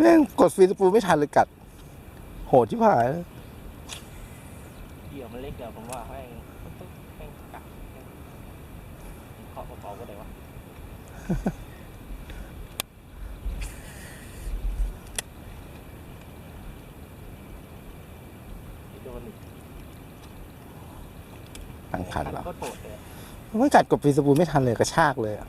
ม่งกดฟีสปูไม่ทันเลยกัด โหดที่ผายเหยื่อมันเล็กเดี๋ยวผมว่าแม่งตุ๊บแม่งกัดแม่งเคาะเบาๆก็ได้วะโดนอีกตั้งคันเหรอก็โถดเลย ไม่กัดกดฟีสปูไม่ทันเลยกระชากเลยอะ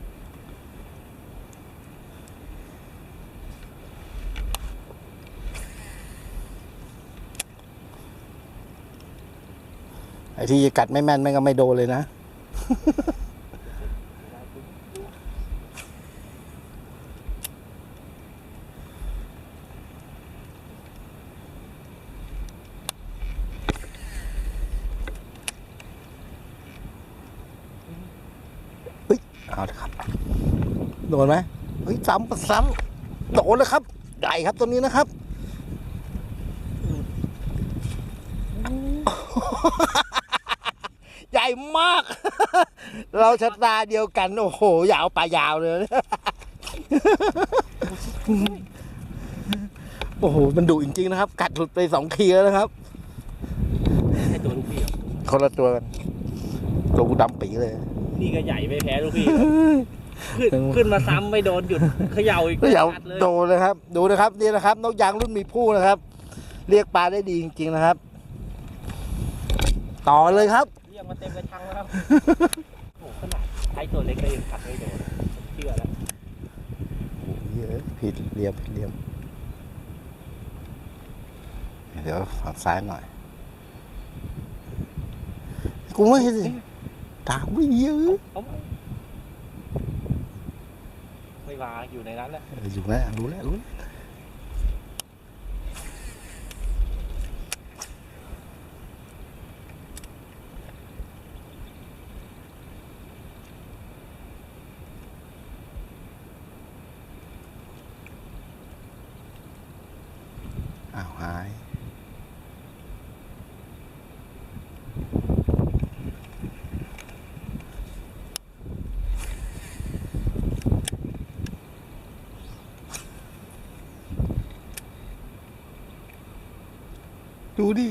ไอ้ที่กัดไม่แม่นแม่งก็ไม่โดนเลยนะ เอาละครับ โดนไหมเฮ้ยซ้ำซ้ำโดนเลยครับ ใหญ่ครับตัวนี้นะครับ มาก เราชะตาเดียวกัน โอ้โหยาวปลายาวเลย โอ้โห มันดุจริงๆนะครับ กัดหลุดไปสองขีแล้วนะครับ ให้ตัวลูกพี่เหรอคนละตัวกัน ตัวกูดำปีเลย นี่ก็ใหญ่ไม่แพ้ลูกพี่ ขึ้นขึ้นมาซ้ำไม่โดนหยุดเขย่าอีกก็อย่ากัดเลยโดนนะครับ ดูนะครับนี่นะครับ นกยางรุ่นมีผู้นะครับ เรียกปลาได้ดีจริงๆนะครับ ต่อเลยครับ เรียกมาเต็มกระชังแล้วครับโอ้โหขนาดใช้ตัวเล็กก็ยังกัดไม่โดนเชื่อแล้วโอ้โหเยอะผิดเหลี่ยมผิดเหลี่ยม เดี๋ยวฝั่งซ้ายหน่อย กูไม่ตาไม่เยอะเอาไหมไม่วาอยู่ในนั้นแหละเอออยู่แล้วรู้แล้วรู้แล้ว อ้าวหาย ดูดิ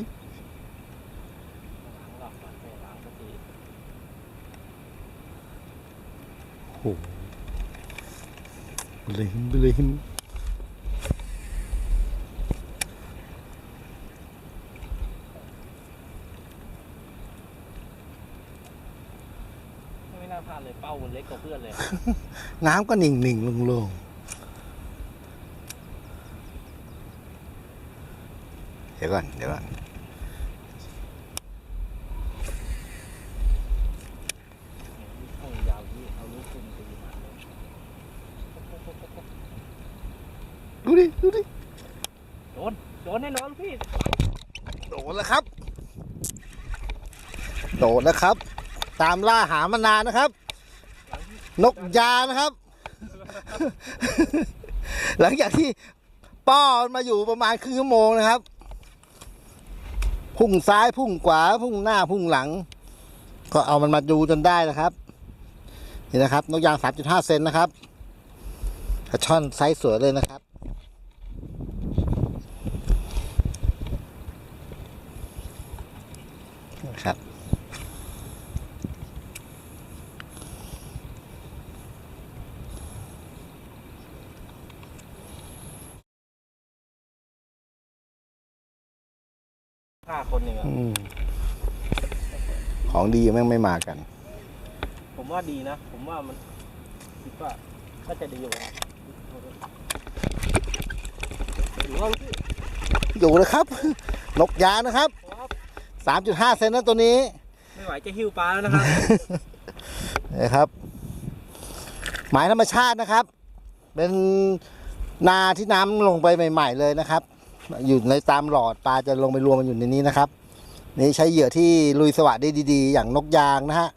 โอ้โหเลยหิมไปเลยหิม ไม่น่าพลาดเลยเป้ามันเล็กกว่าเพื่อนเลย น้ำก็หนิ่งหนิ่งลงลงเดี๋ยวก่อน เดี๋ยวก่อนคงยาวที่เอาลูกคุมตีมาเลยดูดิ ดูดิ โดน โดนแน่นอนพี่ โดดแล้วครับ โดดแล้วครับ ตามล่าหามานานนะครับ นกยานะครับ หลังจากที่ป้อนมาอยู่ประมาณครึ่งชั่วโมงนะครับ พุ่งซ้ายพุ่งขวาพุ่งหน้าพุ่งหลัง ก็เอามันมาดูจนได้นะครับ นี่นะครับ นกยาง 3.5 เซนนะครับช่อนไซส์สวยเลยนะครับ ห้าคนหนึ่งอะอืมของดีแม่งไม่มากัน ผมว่าดีนะ ผมว่ามันคิดว่าก็จะดีอยู่นะหรือว่าพี่อยู่เลยครับ นกยางนะครับครับ3.5เซนนะตัวนี้ ไม่ไหวจะหิ้วปลาแล้วนะครับ นะครับ หมายธรรมชาตินะครับ เป็นนาที่น้ำลงไปใหม่ ๆ เลยนะครับ อยู่ในตามหลอดปลาจะลงไปรวมมันอยู่ในนี้นะครับ นี่ใช้เหยื่อที่ลุยสวัสดได้ดีๆ อย่างนกยางนะฮะ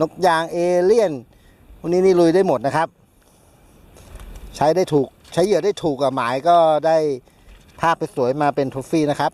นกยางเอเลี่ยนพวกนี้นี่ลุยได้หมดนะครับ ใช้ได้ถูกใช้เหยื่อได้ถูกกับหมายก็ได้ภาพไปสวยมาเป็นทูฟฟี่นะครับ